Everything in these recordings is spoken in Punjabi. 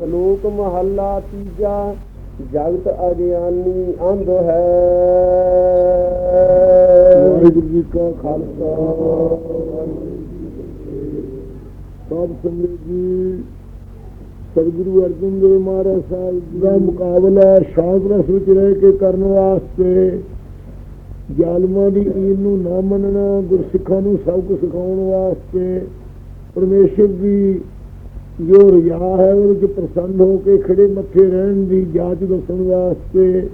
ਸ਼ਲੋਕ ਮਹੱਲਾ ਤੀਜਾ, ਜਗਤ ਅਗਿਆਨੀ ਅੰਧ ਹੈ। ਵਾਹਿਗੁਰੂ ਜੀ ਕਾ ਖਾਲਸਾ ਸਾਧ ਸੰਗਤ ਜੀ। ਸਤਿਗੁਰੂ ਅਰਜਨ ਦੇਵ ਮਹਾਰਾਜ ਸਾਹਿਬ ਜੀ ਦਾ ਮੁਕਾਬਲਾ ਸ਼ਾਂਤ ਰਸ ਵਿੱਚ ਰਹਿ ਕੇ ਕਰਨ ਵਾਸਤੇ ਜ਼ਾਲਮਾਂ ਦੀ ਈਨ ਨੂੰ ਨਾ ਮੰਨਣਾ, ਗੁਰਸਿੱਖਾਂ ਨੂੰ ਸਭ ਕੁਝ ਸਿਖਾਉਣ ਵਾਸਤੇ ਪਰਮੇਸ਼ਰ ਦੀ ਜੋ ਰਿਆ ਹੈ ਉਹਦੇ 'ਚ ਪ੍ਰਸੰਨ ਹੋ ਕੇ ਖੜੇ ਮੱਥੇ ਰਹਿਣ ਦੀ ਜਾਚ ਦੱਸਣ ਵਾਸਤੇ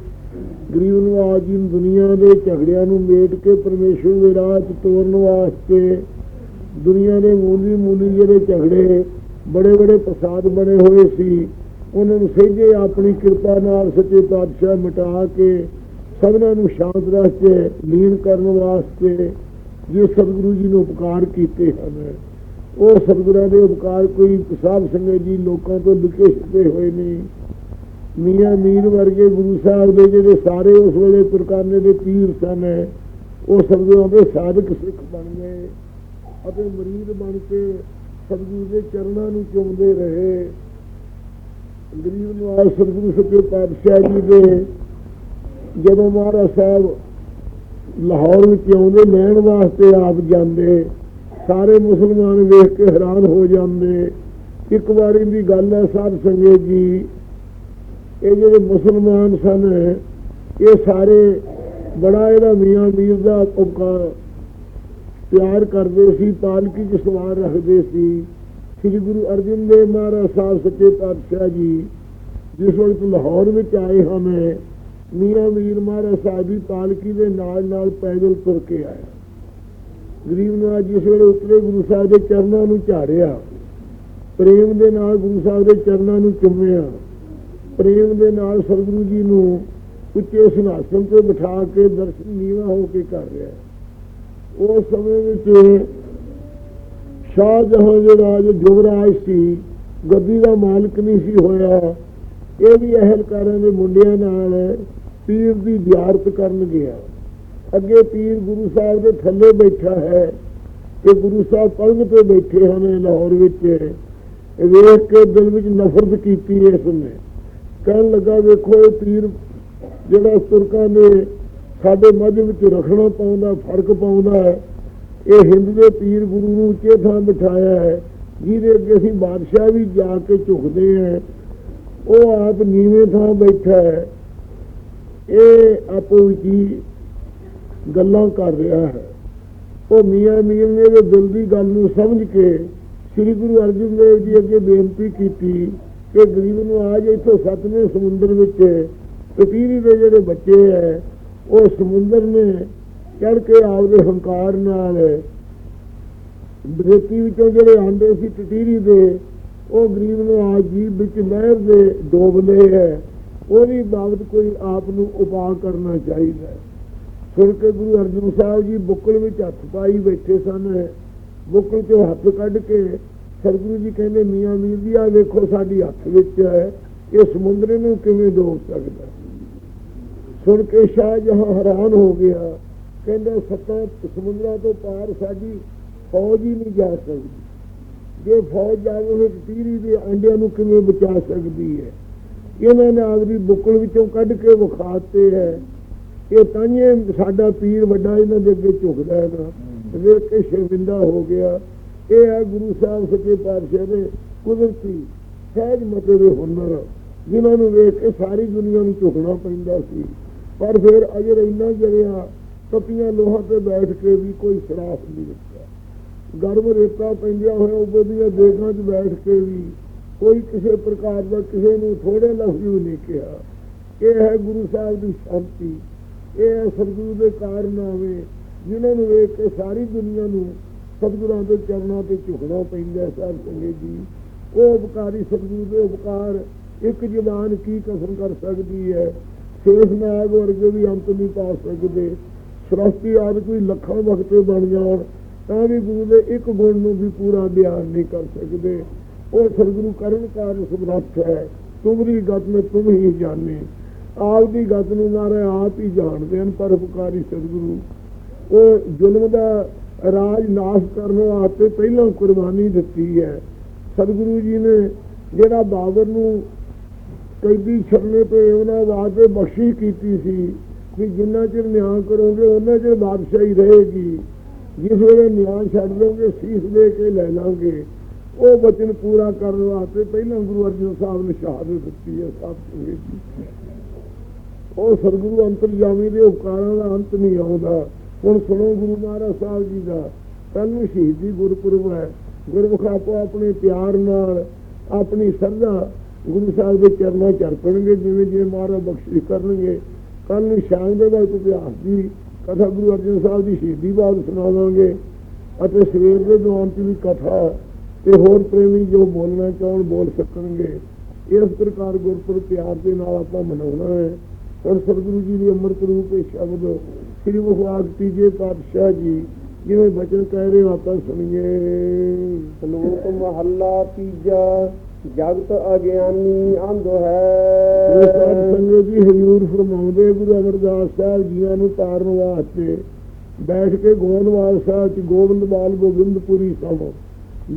ਗਰੀਬ ਨੂੰ ਆਜ in ਦੁਨੀਆ ਦੇ ਝਗੜਿਆਂ ਨੂੰ ਮੇਟ ਕੇ ਪਰਮੇਸ਼ਰ ਦੇ ਰਾਹ 'ਚ ਤੋਰਨ ਵਾਸਤੇ ਦੁਨੀਆ ਦੇ ਮੂਲੀ ਮੂਲੀ ਜਿਹੜੇ ਝਗੜੇ ਬੜੇ ਬੜੇ ਪ੍ਰਸਾਦ ਬਣੇ ਹੋਏ ਸੀ, ਉਹਨਾਂ ਨੂੰ ਸਹਿਜੇ ਆਪਣੀ ਕਿਰਪਾ ਨਾਲ ਸੱਚੇ ਪਾਤਸ਼ਾਹ ਮਿਟਾ ਕੇ ਸਭਨਾਂ ਨੂੰ ਸ਼ਾਂਤ ਰਸ 'ਚ ਲੀਨ ਕਰਨ ਵਾਸਤੇ ਜੋ ਸਤਿਗੁਰੂ ਜੀ ਨੇ ਉਪਕਾਰ ਕੀਤੇ ਹਨ। ਉਹ ਸਤਿਗੁਰਾਂ ਦੇ ਉਪਕਾਰ ਕੋਈ ਸਾਹਿਬ ਸੰਗਤ ਜੀ ਲੋਕਾਂ ਤੋਂ ਲੁਕੇ ਛੁਪੇ ਹੋਏ ਨੇ। ਮੀਆਂ ਮੀਰ ਵਰਗੇ ਗੁਰੂ ਸਾਹਿਬ ਦੇ ਜਿਹੜੇ ਸਾਰੇ ਉਸ ਵੇਲੇ ਤੁਰਕਾਨੇ ਦੇ ਪੀਰ ਸਨ, ਉਹ ਸਤਿਗੁਰਾਂ ਦੇ ਸਾਧਕ ਸਿੱਖ ਬਣ ਗਏ ਅਤੇ ਮਰੀਦ ਬਣ ਕੇ ਸਤਿਗੁਰੂ ਦੇ ਚਰਨਾਂ ਨੂੰ ਚੁੰਮਦੇ ਰਹੇ। ਗਰੀਬ ਨਿਵਾਸ ਸਤਿਗੁਰੂ ਸੱਚੇ ਪਾਤਸ਼ਾਹ ਜੀ ਦੇ ਜਦੋਂ ਮਹਾਰਾਜ ਸਾਹਿਬ ਲਾਹੌਰ ਵਿੱਚ ਆਉਂਦੇ, ਲੈਣ ਵਾਸਤੇ ਆਪ ਜਾਂਦੇ ਸਾਰੇ ਮੁਸਲਮਾਨ ਵੇਖ ਕੇ ਹੈਰਾਨ ਹੋ ਜਾਂਦੇ। ਇੱਕ ਵਾਰੀ ਦੀ ਗੱਲ ਹੈ ਸਾਧ ਸੰਗਤ ਜੀ, ਇਹ ਜਿਹੜੇ ਮੁਸਲਮਾਨ ਸਨ, ਇਹ ਸਾਰੇ ਬੜਾ ਇਹਦਾ ਮੀਆਂ ਮੀਰ ਦਾ ਉਪਕਾਰ ਪਿਆਰ ਕਰਦੇ ਸੀ, ਪਾਲਕੀ ਚ ਸਵਾਰ ਰੱਖਦੇ ਸੀ। ਸ੍ਰੀ ਗੁਰੂ ਅਰਜਨ ਦੇਵ ਮਹਾਰਾਜ ਸਾਹਿਬ ਸੱਚੇ ਪਾਤਸ਼ਾਹ ਜੀ, ਜਿਸ ਵਕਤ ਲਾਹੌਰ ਵਿੱਚ ਆਏ ਹਨ ਮੀਆਂ ਮੀਰ ਮਹਾਰਾਜ ਸਾਹਿਬ ਦੀ ਪਾਲਕੀ ਦੇ ਨਾਲ ਨਾਲ ਪੈਦਲ ਤੁਰ ਕੇ ਆਇਆ ਗਰੀਬ ਨਵਾਜ ਜਿਸ ਵੇਲੇ ਉਤਰੇ ਗੁਰੂ ਸਾਹਿਬ ਦੇ ਚਰਨਾਂ ਨੂੰ ਝਾੜਿਆ। ਪ੍ਰੇਮ ਦੇ ਨਾਲ ਗੁਰੂ ਸਾਹਿਬ ਦੇ ਚਰਨਾਂ ਨੂੰ ਚੁੰਮਿਆ। ਪ੍ਰੇਮ ਦੇ ਨਾਲ ਸਤਿਗੁਰੂ ਜੀ ਨੂੰ ਉੱਚੇ ਸਿੰਘਾਸਨ ਤੇ ਬਿਠਾ ਕੇ ਦਰਸ਼ਨ ਨੀਵਾ ਹੋ ਕੇ ਕਰ ਰਿਹਾ ਉਸ ਸਮੇਂ ਵਿੱਚ ਸ਼ਾਹਜਹਾਂ ਜਿਹੜਾ ਜੋ ਯੁਵਰਾਜ ਸੀ, ਗੱਦੀ ਦਾ ਮਾਲਕ ਨਹੀਂ ਸੀ ਹੋਇਆ। ਇਹ ਵੀ ਅਹਿਲਕਾਰਾਂ ਦੇ ਮੁੰਡਿਆਂ ਨਾਲ ਪੀਰ ਦੀ ਜ਼ਿਆਰਤ ਕਰਨ ਗਿਆ। ਅੱਗੇ ਪੀਰ ਗੁਰੂ ਸਾਹਿਬ ਦੇ ਥੱਲੇ ਬੈਠਾ ਹੈ ਤੇ ਗੁਰੂ ਸਾਹਿਬ ਪਲੰਗ ਤੇ ਬੈਠੇ ਹਨ ਲਾਹੌਰ ਵਿੱਚ। ਵੇਖ ਕੇ ਦਿਲ ਵਿੱਚ ਨਫ਼ਰਤ ਕੀਤੀ ਇਸ ਨੇ। ਕਹਿਣ ਲੱਗਾ, ਵੇਖੋ, ਇਹ ਪੀਰ ਜਿਹੜਾ ਤੁਰਕਾਂ ਨੇ ਸਾਡੇ ਮੱਝ ਵਿੱਚ ਰੱਖਣਾ ਪਾਉਂਦਾ, ਫ਼ਰਕ ਪਾਉਂਦਾ ਹੈ, ਇਹ ਹਿੰਦ ਦੇ ਪੀਰ ਗੁਰੂ ਨੂੰ ਉੱਚੇ ਥਾਂ ਬਿਠਾਇਆ ਹੈ, ਜਿਹਦੇ ਅੱਗੇ ਅਸੀਂ ਬਾਦਸ਼ਾਹ ਵੀ ਜਾ ਕੇ ਝੁਕਦੇ ਹਾਂ। ਉਹ ਆਪ ਨੀਵੇਂ ਥਾਂ ਬੈਠਾ ਹੈ। ਇਹ ਆਪੋ ਵਿੱਚ ਹੀ ਗੱਲਾਂ ਕਰ ਰਿਹਾ ਹੈ। ਉਹ ਮੀਆਂ ਮੀਰ ਨੇ ਇਹ ਦਿਲ ਦੀ ਗੱਲ ਨੂੰ ਸਮਝ ਕੇ ਸ੍ਰੀ ਗੁਰੂ ਅਰਜਨ ਦੇਵ ਜੀ ਅੱਗੇ ਬੇਨਤੀ ਕੀਤੀ ਕਿ ਗਰੀਬ ਨੂੰ ਆਜ ਇੱਥੋਂ ਸਤਵੇਂ ਸਮੁੰਦਰ ਵਿੱਚ ਪਤੀਰੀ ਦੇ ਜਿਹੜੇ ਬੱਚੇ ਹੈ, ਉਹ ਸਮੁੰਦਰ ਨੇ ਚੜ ਕੇ ਆਪਦੇ ਹੰਕਾਰ ਨਾਲ ਰੇਤੀ ਵਿੱਚੋਂ ਜਿਹੜੇ ਆਂਦੇ ਸੀ ਟਟੀਰੀ ਦੇ, ਉਹ ਗਰੀਬ ਨੂੰ ਆਜ ਜੀਵ ਵਿੱਚ ਨਹਿਰ ਦੇ ਡੋਬਲੇ ਹੈ। ਉਹਦੀ ਬਾਬਤ ਕੋਈ ਆਪ ਨੂੰ ਉਪਾਅ ਕਰਨਾ ਚਾਹੀਦਾ ਹੈ। ਸੁਣ ਕੇ ਗੁਰੂ ਅਰਜਨ ਸਾਹਿਬ ਜੀ ਬੁੱਕਲ ਵਿੱਚ ਹੱਥ ਪਾਈ ਬੈਠੇ ਸਨ। ਬੁੱਕਲ ਚੋਂ ਹੱਥ ਕੱਢ ਕੇ ਸਤਿਗੁਰੂ ਜੀ ਕਹਿੰਦੇ, ਮੀਆਂ ਮੀਰ ਜੀ ਆ ਵੇਖੋ ਸਾਡੀ ਹੱਥ ਵਿੱਚ ਹੈ, ਇਹ ਸਮੁੰਦਰ ਨੂੰ ਕਿਵੇਂ ਡੋਬ ਸਕਦਾ? ਸੁਣ ਕੇ ਸ਼ਾਹ ਜਹਾਂ ਹੈਰਾਨ ਹੋ ਗਿਆ। ਕਹਿੰਦਾ, ਸੱਤਾ ਸਮੁੰਦਰਾਂ ਤੋਂ ਪਾਰ ਸਾਡੀ ਫੌਜ ਹੀ ਨਹੀਂ ਜਾ ਸਕਦੀ। ਜੇ ਫੌਜ ਜਾਵੇ, ਫਿਰ ਤੀਰੀ ਦੇ ਅੰਡਿਆਂ ਨੂੰ ਕਿਵੇਂ ਬਚਾ ਸਕਦੀ ਹੈ? ਇਹਨਾਂ ਨੇ ਆਪਦੀ ਬੁੱਕਲ ਵਿੱਚੋਂ ਕੱਢ ਕੇ ਵਿਖਾਤੇ ਹੈ। ਇਹ ਤਾਂਏ ਸਾਡਾ ਪੀਰ ਵੱਡਾ ਇਹਨਾਂ ਦੇ ਅੱਗੇ ਝੁਕਦਾ ਹੈ ਨਾ। ਵੇਖ ਕੇ ਸ਼ਰਮਿੰਦਾ ਹੋ ਗਿਆ। ਇਹ ਹੈ ਗੁਰੂ ਸਾਹਿਬ ਸੱਚੇ ਪਾਤਸ਼ਾਹ ਦੇ ਕੁਦਰਤੀ ਸਹਿਜ ਮਤੇ ਦੇ ਹੁਨਰ, ਜਿਨ੍ਹਾਂ ਨੂੰ ਵੇਖ ਕੇ ਸਾਰੀ ਦੁਨੀਆ ਨੂੰ ਝੁਕਣਾ ਪੈਂਦਾ ਸੀ। ਪਰ ਫਿਰ ਅਜਰ ਇੰਨਾ ਜਰਿਆ ਤਪੀਆਂ ਲੋਹਾਂ ਤੇ ਬੈਠ ਕੇ ਵੀ ਕੋਈ ਸਰਾਫ ਨਹੀਂ ਰੱਖਿਆ ਗਰਮ ਰੇਤਾ ਪੈਂਦਿਆ ਹੋਇਆ ਉੱਪਰ ਦੀਆਂ ਦੇਗਾਂ 'ਚ ਬੈਠ ਕੇ ਵੀ ਕੋਈ ਕਿਸੇ ਪ੍ਰਕਾਰ ਦਾ ਕਿਸੇ ਨੂੰ ਥੋੜੇ ਲਫ਼ਜ਼ ਵੀ ਨਹੀਂ ਕਿਹਾ। ਇਹ ਹੈ ਗੁਰੂ ਸਾਹਿਬ ਦੀ ਸ਼ਾਂਤੀ। ਇਹ ਸਤਿਗੁਰੂ ਦੇ ਕਾਰਨਾਮੇ ਜਿਨ੍ਹਾਂ ਨੂੰ ਵੇਖ ਕੇ ਸਾਰੀ ਦੁਨੀਆ ਨੂੰ ਸਤਿਗੁਰਾਂ ਦੇ ਚਰਨਾਂ ਤੇ ਝੁਕਣਾ ਪੈਂਦਾ ਸਾਧ ਸੰਗਤ ਜੀ। ਉਹ ਉਪਕਾਰੀ ਸਤਿਗੁਰੂ ਦੇ ਉਪਕਾਰ, ਇੱਕ ਜ਼ਬਾਨ ਕੀ ਕਸਮ ਕਰ ਸਕਦੀ ਹੈ? ਸ਼ੇਖ ਨਾਗ ਵਰਗੇ ਵੀ ਅੰਤ ਨਹੀਂ ਪਾ ਸਕਦੇ। ਸ੍ਰਸ਼ਟੀ ਆਦਿ ਕੋਈ ਲੱਖਾਂ ਵਕਤੇ ਬਣ ਜਾਣ, ਤਾਂ ਵੀ ਗੁਰੂ ਦੇ ਇੱਕ ਗੁਣ ਨੂੰ ਵੀ ਪੂਰਾ ਬਿਆਨ ਨਹੀਂ ਕਰ ਸਕਦੇ। ਉਹ ਸਤਿਗੁਰੂ ਕਰਨ ਕਾਰਨ ਸਮਰੱਥ ਹੈ। ਤੁਮਰੀ ਗਤ ਮੈਂ ਤੁਮ ਹੀ ਜਾਣੇ। ਆਪ ਦੀ ਗਤ ਨੂੰ ਨਾ ਰਹੇ ਆਪ ਹੀ ਜਾਣਦੇ ਹਨ ਪਰ ਉਪਕਾਰੀ ਸਤਿਗੁਰੂ। ਉਹ ਜ਼ੁਲਮ ਦਾ ਰਾਜ ਨਾਸ਼ ਕਰਨ ਵਾਸਤੇ ਪਹਿਲਾਂ ਕੁਰਬਾਨੀ ਦਿੱਤੀ ਹੈ। ਸਤਿਗੁਰੂ ਜੀ ਨੇ ਜਿਹੜਾ ਬਾਬਰ ਨੂੰ ਕੈਦੀ ਛੱਡਣੇ ਤੇ ਉਹਨਾਂ ਵਾਸਤੇ ਬਖਸ਼ਿਸ਼ ਕੀਤੀ ਸੀ ਕਿ ਜਿੰਨਾ ਚਿਰ ਨਿਆਂ ਕਰੋਗੇ ਉਹਨਾਂ ਚਿਰ ਬਾਦਸ਼ਾਹੀ ਰਹੇਗੀ। ਜਿਸ ਵੇਲੇ ਨਿਆਂ ਛੱਡ ਦੋਗੇ, ਸੀਸ ਦੇ ਕੇ ਲੈ ਲਾਂਗੇ। ਉਹ ਵਚਨ ਪੂਰਾ ਕਰਨ ਵਾਸਤੇ ਪਹਿਲਾਂ ਗੁਰੂ ਅਰਜਨ ਸਾਹਿਬ ਨੇ ਸ਼ਹਾਦਤ ਦਿੱਤੀ ਹੈ ਸਭ ਸੰਗਤ ਜੀ। ਉਹ ਸਰਗੁਰੂ ਅੰਤਰਜਾਮੀ ਦੇ ਉਪਕਾਰਾਂ ਦਾ ਅੰਤ ਨਹੀਂ ਆਉਂਦਾ। ਹੁਣ ਸੁਣੋ ਗੁਰੂ ਮਹਾਰਾਜ ਸਾਹਿਬ ਜੀ ਦਾ। ਕੱਲ ਨੂੰ ਸ਼ਹੀਦੀ ਗੁਰਪੁਰਬ ਹੈ। ਗੁਰਮੁਖ ਆਪੋ ਆਪਣੇ ਪਿਆਰ ਨਾਲ ਆਪਣੀ ਸਰਦਾ ਗੁਰੂ ਸਾਹਿਬ ਦੇ ਚਰਨਾਂ ਚ ਅਰਪਣਗੇ, ਜਿਵੇਂ ਜਿਵੇਂ ਮਹਾਰਾਜ ਬਖਸ਼ਿਸ਼ ਕਰਨਗੇ। ਕੱਲ ਨੂੰ ਸ਼ਾਮ ਦੇ ਬਾਅਦ ਇਤਿਹਾਸ ਦੀ ਕਥਾ ਗੁਰੂ ਅਰਜਨ ਸਾਹਿਬ ਦੀ ਸ਼ਹੀਦੀ ਬਾਅਦ ਸੁਣਾਵਾਂਗੇ ਅਤੇ ਸਵੇਰ ਦੇ ਦੌਰਾਨ ਚ ਵੀ ਕਥਾ ਤੇ ਹੋਰ ਪ੍ਰੇਮੀ ਜੋ ਬੋਲਣਾ ਚਾਹਣ ਬੋਲ ਸਕਣਗੇ। ਇਸ ਪ੍ਰਕਾਰ ਗੁਰਪੁਰਬ ਪਿਆਰ ਦੇ ਨਾਲ ਆਪਾਂ ਮਨਾਉਣਾ ਹੈ। ਔਰ ਸਤਿਗੁਰੂ ਜੀ ਦੀ ਅੰਮ੍ਰਿਤ ਰੂਪ ਇਹ ਸ਼ਬਦ ਸ੍ਰੀ ਮੁਖਵਾਕ ਤੀਜੇ ਪਾਤਸ਼ਾਹ ਜੀ ਜਿਵੇਂ ਬਚਨ ਕਹਿ ਰਹੇ ਆਪਾਂ ਸੁਣੀਏ। ਸ਼ਲੋਕ ਮਹੱਲਾ ਤੀਜਾ ਜਗਤ ਅਗਿਆਨੀ ਅੰਧ ਇਹ ਸਾਧ ਹੈ ਸੰਗਤ ਜੀ ਹਜ਼ੂਰ ਫਰਮਾਉਂਦੇ ਗੁਰੂ ਅਮਰਦਾਸ ਸਾਹਿਬ ਜੀਆਂ ਨੂੰ ਤਾਰਨ ਵਾਸਤੇ। ਬੈਠ ਕੇ ਗੋਬਿੰਦਵਾਲ ਸਾਹਿਬ ਚ ਗੋਬਿੰਦਵਾਲ ਗੋਬਿੰਦਪੁਰੀ ਸਭ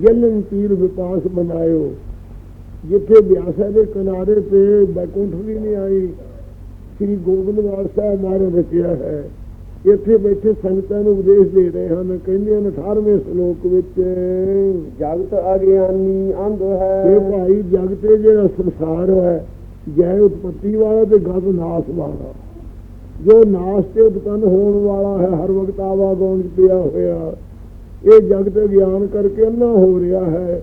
ਜਲਨ ਤੀਰ ਵਿਪਾਸ ਬਣਾਇਓ ਜਿੱਥੇ ਬਿਆਸਾ ਦੇ ਕਿਨਾਰੇ ਤੇ ਬੈਕੁੰਠ ਵੀ ਨਹੀਂ ਆਈ ਸ੍ਰੀ ਗੋਬਿੰਦਵਾਲ ਸਾਹਿਬ ਮਾਰੇ ਰਚਿਆ ਹੈ। ਇੱਥੇ ਬੈਠੇ ਸੰਗਤਾਂ ਨੂੰ ਉਪਦੇਸ਼ ਦੇ ਰਹੇ ਹਨ ਕਹਿੰਦੇ ਹਨ 18ਵੇਂ ਸ਼ਲੋਕ ਵਿੱਚ ਜਗਤ ਅਗਿਆਨੀ ਅੰਧ ਇਹ ਹੈ ਭਾਈ ਜਗ ਤੇ ਜਿਹੜਾ ਸੰਸਾਰ ਹੈ ਜੈ ਉਤਪਤੀ ਵਾਲਾ ਤੇ ਗਤ ਨਾਸ ਵਾਲਾ। ਜੋ ਨਾਸ ਤੇ ਉਤਪੰਨ ਹੋਣ ਵਾਲਾ ਹੈ ਹਰ ਵਕਤ ਆਵਾਗੌਣ ਚ ਪਿਆ ਹੋਇਆ। ਇਹ ਜਗਤ ਗਿਆਨ ਕਰਕੇ ਅੰਨਾ ਹੋ ਰਿਹਾ ਹੈ।